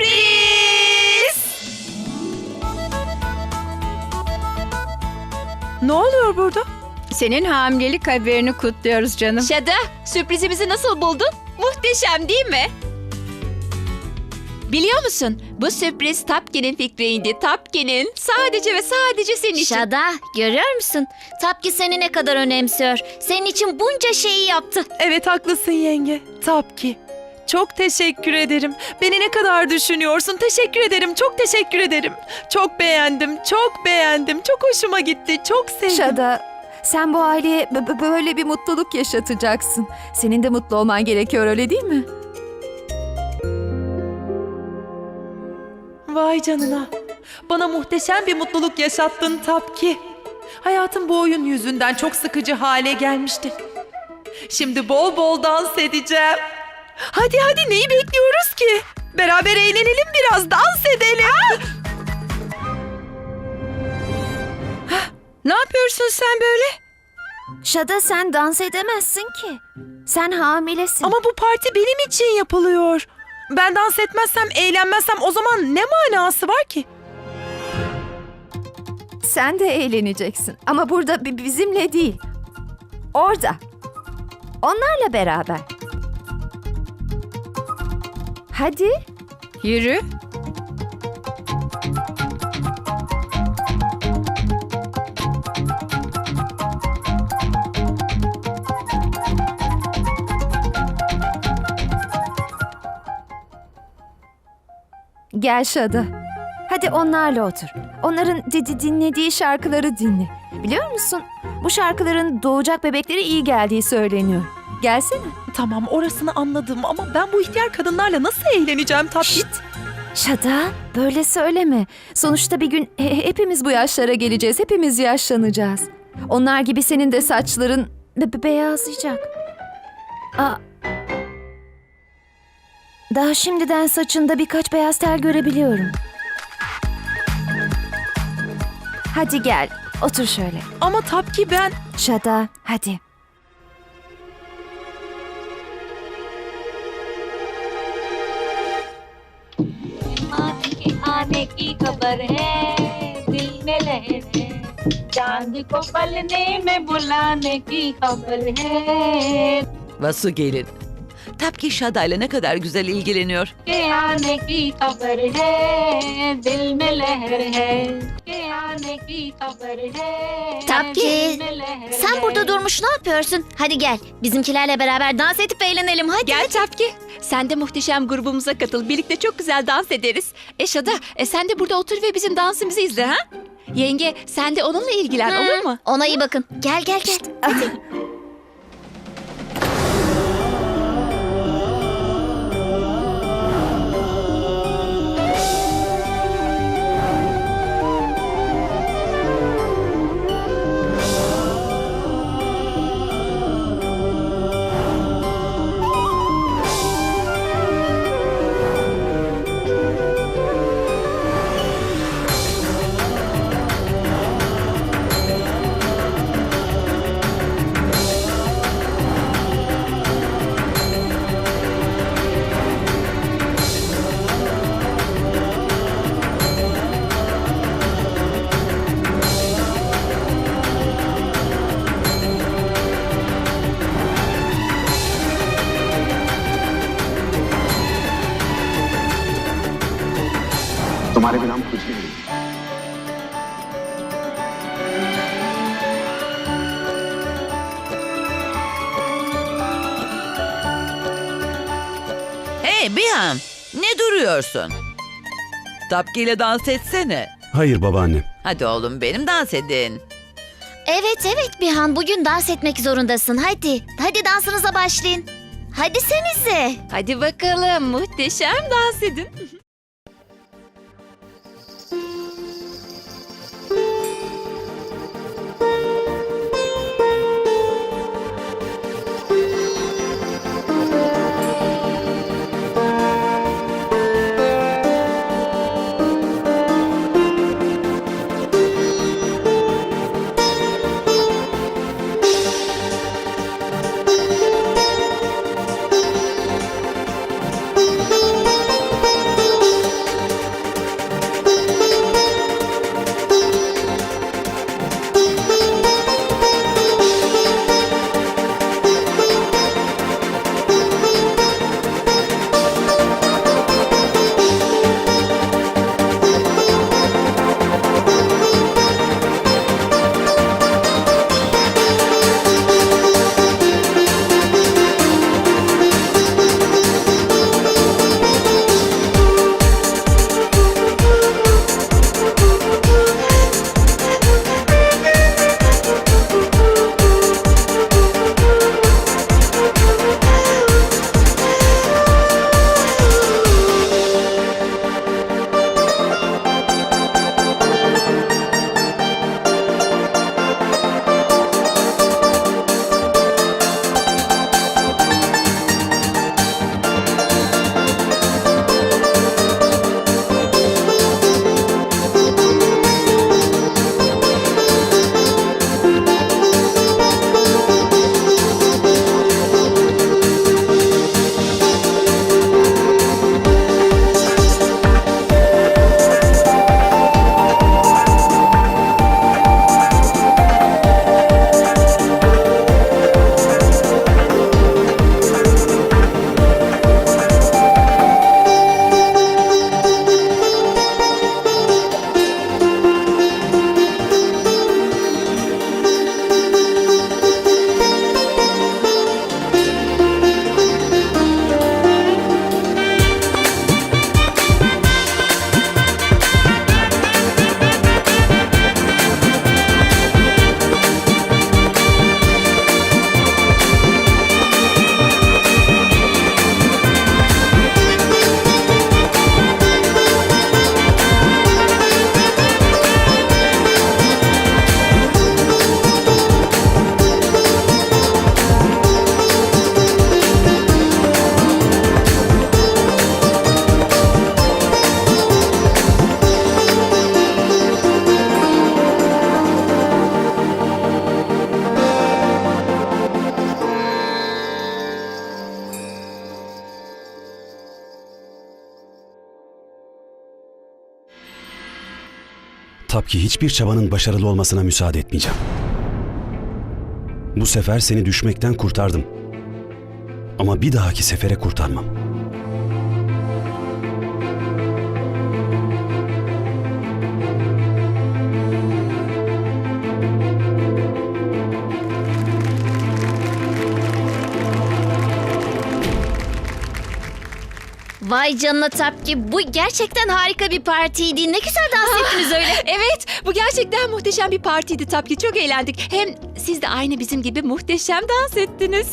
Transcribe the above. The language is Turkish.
Sürpriz! Ne oluyor burada? Senin hamilelik haberini kutluyoruz canım. Şada, sürprizimizi nasıl buldun? Muhteşem değil mi? Biliyor musun? Bu sürpriz Tapki'nin fikriydi. Tapki'nin. Sadece ve sadece senin için. Şada görüyor musun? Tapki seni ne kadar önemsiyor. Senin için bunca şeyi yaptı. Evet haklısın yenge. Tabii ki. Çok teşekkür ederim. Beni ne kadar düşünüyorsun? Teşekkür ederim. Çok teşekkür ederim. Çok beğendim. Çok beğendim. Çok hoşuma gitti. Çok sevdim. Şada, sen bu aileye böyle bir mutluluk yaşatacaksın. Senin de mutlu olman gerekiyor öyle değil mi? Vay canına. Bana muhteşem bir mutluluk yaşattın Tapki. Hayatım bu oyun yüzünden çok sıkıcı hale gelmişti. Şimdi bol bol dans edeceğim. Hadi hadi neyi bekliyoruz ki? Beraber eğlenelim biraz, dans edelim. Ne yapıyorsun sen böyle? Şada sen dans edemezsin ki. Sen hamilesin. Ama bu parti benim için yapılıyor. Ben dans etmezsem, eğlenmezsem o zaman ne manası var ki? sen de eğleneceksin. Ama burada bi- bizimle değil. Orada. Onlarla beraber. Hadi. Yürü. Gel Şada. Hadi onlarla otur. Onların di- di- dinlediği şarkıları dinle. Biliyor musun? Bu şarkıların doğacak bebekleri iyi geldiği söyleniyor. Gelsene. Tamam orasını anladım ama ben bu ihtiyar kadınlarla nasıl eğleneceğim Tapki? Şada böyle söyleme. Sonuçta bir gün he- hepimiz bu yaşlara geleceğiz. Hepimiz yaşlanacağız. Onlar gibi senin de saçların be- be- beyazlayacak. Aa. Daha şimdiden saçında birkaç beyaz tel görebiliyorum. Hadi gel, otur şöyle. Ama Tapki ben... Şada, hadi. आने के आने की खबर है दिल में लहर है चांद को पलने में बुलाने की खबर है Vasu gelin. Tapki Şada'yla ne kadar güzel ilgileniyor. Tapki, sen burada durmuş ne yapıyorsun? Hadi gel, bizimkilerle beraber dans edip eğlenelim hadi. Gel Tapki. Sen de muhteşem grubumuza katıl. Birlikte çok güzel dans ederiz. E Şada, e sen de burada otur ve bizim dansımızı izle ha? Yenge, sen de onunla ilgilen olur mu? Ona iyi bakın. Gel gel gel. Hadi. Hey Bihan, ne duruyorsun? Tapki ile dans etsene. Hayır babaanne. Hadi oğlum benim dans edin. Evet evet Bihan bugün dans etmek zorundasın. Hadi. Hadi dansınıza başlayın. Hadi senize. Hadi bakalım, muhteşem dans edin. Tapki hiçbir çabanın başarılı olmasına müsaade etmeyeceğim. Bu sefer seni düşmekten kurtardım. Ama bir dahaki sefere kurtarmam. Vay canına Tapki bu gerçekten harika bir partiydi. Ne güzel dans ettiniz öyle. Evet, bu gerçekten muhteşem bir partiydi Tapki. Çok eğlendik. Hem siz de aynı bizim gibi muhteşem dans ettiniz.